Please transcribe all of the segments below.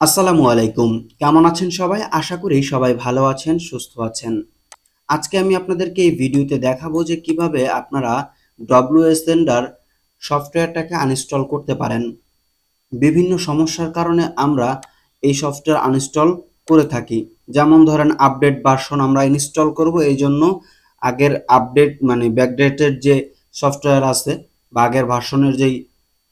আসসালামু আলাইকুম। কেমন আছেন সবাই? আশা করি সবাই ভালো আছেন, সুস্থ আছেন। আজকে আমি আপনাদেরকে এই ভিডিওতে দেখাবো যে কীভাবে আপনারা ডব্লিউএস সেন্ডার সফটওয়্যারটাকে আনইনস্টল করতে পারেন। বিভিন্ন সমস্যার কারণে আমরা এই সফটওয়্যার আনইনস্টল করে থাকি। যেমন ধরেন আপডেট ভার্সন আমরা ইনস্টল করব এই জন্য আগের আপডেট মানে ব্যাকডেটের যে সফটওয়্যার আছে বা আগের ভার্সনের যেই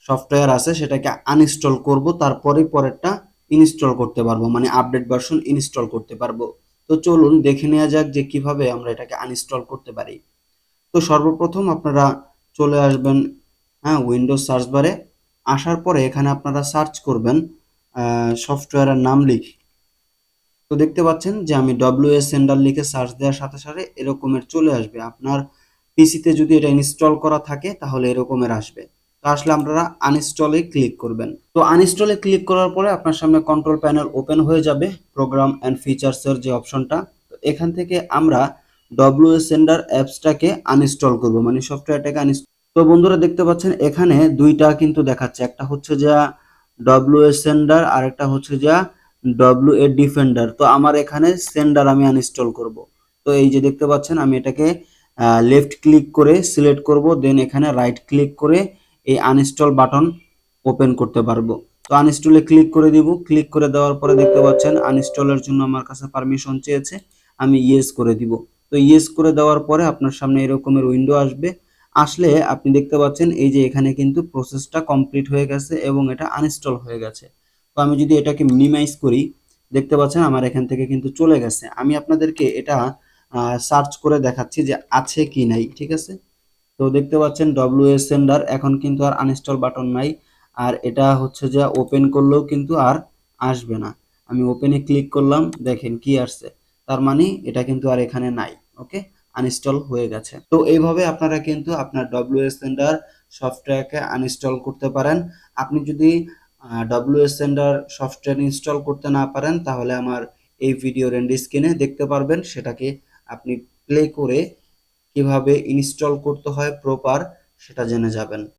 সফটওয়্যার আছে সেটাকে আনইনস্টল করব তারপরে পরেরটা ইনস্টল করতে পারব মানে আপডেট ভার্সন ইনস্টল করতে পারব। তো চলুন দেখে নেওয়া যাক যে কীভাবে আমরা এটাকে আনইনস্টল করতে পারি। তো সর্বপ্রথম আপনারা চলে আসবেন হ্যাঁ উইন্ডোজ সার্চ বারে আসার পরে এখানে আপনারা সার্চ করবেন সফটওয়্যারের নাম লিখে। তো দেখতে পাচ্ছেন যে আমি ডব্লিউ এস সেন্ডার লিখে সার্চ দেওয়ার সাথে সাথে এরকমের চলে আসবে। আপনার পিসিতে যদি এটা ইনস্টল করা থাকে, তাহলে এরকমের আসবে। আসলে আপনারা আনইনস্টলে ক্লিক করবেন। তো আনইনস্টলে ক্লিক করার পরে আপনার সামনে কন্ট্রোল প্যানেল ওপেন হয়ে যাবে প্রোগ্রাম অ্যান্ড ফিচার্সের যে অপশনটা তো এখান থেকে আমরা ডব্লিউএস সেন্ডার অ্যাপসটাকে আনইনস্টল করব মানে সফটওয়্যারটাকে আনইনস্টল তো বন্ধুরা দেখতে পাচ্ছেন, এখানে দুইটা কিন্তু দেখাচ্ছে। একটা হচ্ছে যা ডব্লিউএস সেন্ডার আর একটা হচ্ছে যা ডব্লিউ এ ডিফেন্ডার তো আমার এখানে সেন্ডার আমি আনইনস্টল করব। তো এই যে দেখতে পাচ্ছেন, আমি এটাকে লেফট ক্লিক করে সিলেক্ট করব দেন এখানে রাইট ক্লিক করে এই আনইনস্টল বাটন ওপেন করতে পারব। তো আনইনস্টলে ক্লিক করে দিব। ক্লিক করে দেওয়ার পরে দেখতে পাচ্ছেন আনইনস্টলের জন্য আমার কাছে পারমিশন চেয়েছে। আমি ইয়েস করে দিব। তো ইয়েস করে দেওয়ার পরে আপনার সামনে এরকমের উইন্ডো আসবে। আসলে আপনি দেখতে পাচ্ছেন এই যে এখানে কিন্তু প্রসেসটা কমপ্লিট হয়ে গেছে এবং এটা আনইনস্টল হয়ে গেছে। তো আমি যদি এটাকে মিনিমাইজ করি, দেখতে পাচ্ছেন আমার এখান থেকে কিন্তু চলে গেছে। আমি আপনাদেরকে এটা সার্চ করে দেখাচ্ছি যে আছে কি নাই, ঠিক আছে? তো দেখতে পাচ্ছেন ডব্লিউএস সেন্ডার এখন কিন্তু আর আনইনস্টল বাটন নাই। আর এটা হচ্ছে যে ওপেন করলেও কিন্তু আর আসবে না। আমি ওপেনে ক্লিক করলাম, দেখেন কি আসছে। তার মানে এটা কিন্তু আর এখানে নাই ওকে আনইনস্টল হয়ে গেছে। তো এইভাবে আপনারা কিন্তু আপনার ডব্লিউএস সেন্ডার সফটওয়্যারকে আনইনস্টল করতে পারেন। আপনি যদি ডব্লিউএস সেন্ডার সফটওয়্যার ইনস্টল করতে না পারেন, তাহলে আমার এই ভিডিও রেন্ড স্ক্রিনে দেখতে পারবেন, সেটাকে আপনি প্লে করে কীভাবে ইনস্টল করতে হয় প্রপার সেটা জেনে যাবেন।